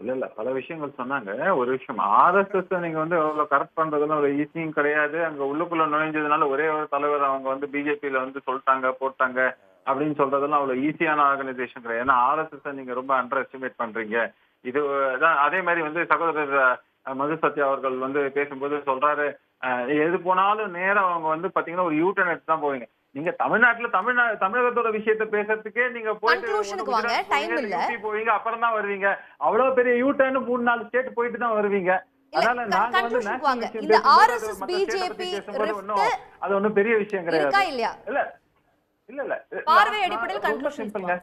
இல்ல இல்ல. பல விஷயங்கள் சொன்னாங்க. ஒரு விஷயம் ஆர்எஸ்எஸ் நீங்க வந்து அவ்வளவு கரெக்ட் பண்றதுலாம் ஒரு ஈஸியும் கிடையாது. அங்க உள்ளுக்குள்ள நுழைஞ்சதுனால ஒரே ஒரு தலைவர் அவங்க வந்து பிஜேபியில வந்து சொல்லிட்டாங்க போட்டாங்க அப்படின்னு சொல்றதெல்லாம் அவ்வளவு ஈஸியான ஆர்கனைசேஷன் கிடையாது. ஏன்னா ஆர்எஸ்எஸ் நீங்க ரொம்ப அண்டர் எஸ்டிமேட் பண்றீங்க. இது அதே மாதிரி வந்து சகோதரர் மது சத்யா அவர்கள் வந்து பேசும்போது சொல்றாரு. எது போனாலும் நேரா அவங்க வந்து பாத்தீங்கன்னா ஒரு யூட்டர்ன் எடுத்து தான் போவீங்க. நீங்க தமிழ்நாட்டுல தமிழ்நா தமிழகத்தோட விஷயத்த பேசுறதுக்கே நீங்க போயிட்டு போவீங்க, அப்புறம் தான் வருவீங்க. அவ்வளவு பெரிய யூ டர்ன் மூணு நாலு ஸ்டேட் போயிட்டு தான் வருவீங்க. அது ஒண்ணும் பெரிய விஷயம் கிடையாது. இல்ல இல்ல இல்ல. பார்வை அடிப்படையில் சிம்பிள்ங்க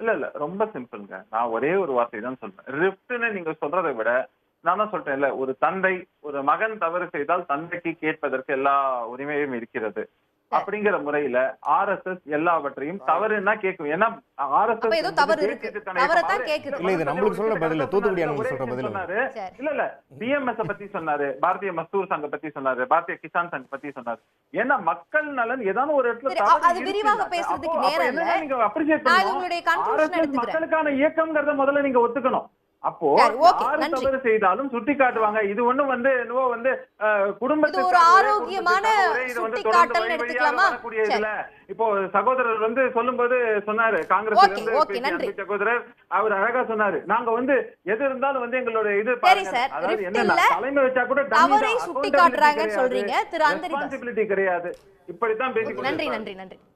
இல்ல இல்ல ரொம்ப சிம்பிள்ங்க நான் ஒரே ஒரு வார்த்தை தான் சொல்றேன். ரிப்ட்னு நீங்க சொல்றதை விட நான் தான் சொல்றேன் இல்ல ஒரு தந்தை ஒரு மகன் தவறு செய்தால் தந்தைக்கு கேட்பதற்கு எல்லா உரிமையும் இருக்கிறது. அப்படிங்கிற முறையில ஆர்எஸ்எஸ் எல்லாவற்றையும் தவறுன்னா கேட்கும். ஏன்னா சொல்ற பதில் இல்ல. சொன்னாரு. இல்ல இல்ல. பிஎம்எஸ் பத்தி சொன்னாரு. பாரதிய மஸ்தூர் சங்க பத்தி சொன்னாரு. பாரதிய கிசான் சங்க பத்தி சொன்னாரு. ஏன்னா மக்கள் நலன் ஏதாவது ஒரு இடத்துல. மக்களுக்கான இயக்கம்ங்கிறத முதல்ல நீங்க ஒத்துக்கணும். அப்போ யாரு. தவறு செய்தாலும் சுட்டி காட்டுவாங்க இது ஒண்ணும் வந்து என்னவோ வந்து இது ஒரு ஆரோக்கியமான எடுத்துக்கலாமா? இப்போ சகோதரர் வந்து சொல்லும்போது சொன்னாரு காங்கிரஸ். சகோதரர் அவர் அழகா சொன்னாரு நாங்க வந்து எது இருந்தாலும் வந்து எங்களோட இது அதாவது இல்ல. தலைமை வச்சா கூட தவறை சுட்டிக்காட்டுறாங்கன்னு சொல்றீங்க. திரு கிடையாது இப்படித்தான் பேசிக் நன்றி நன்றி நன்றி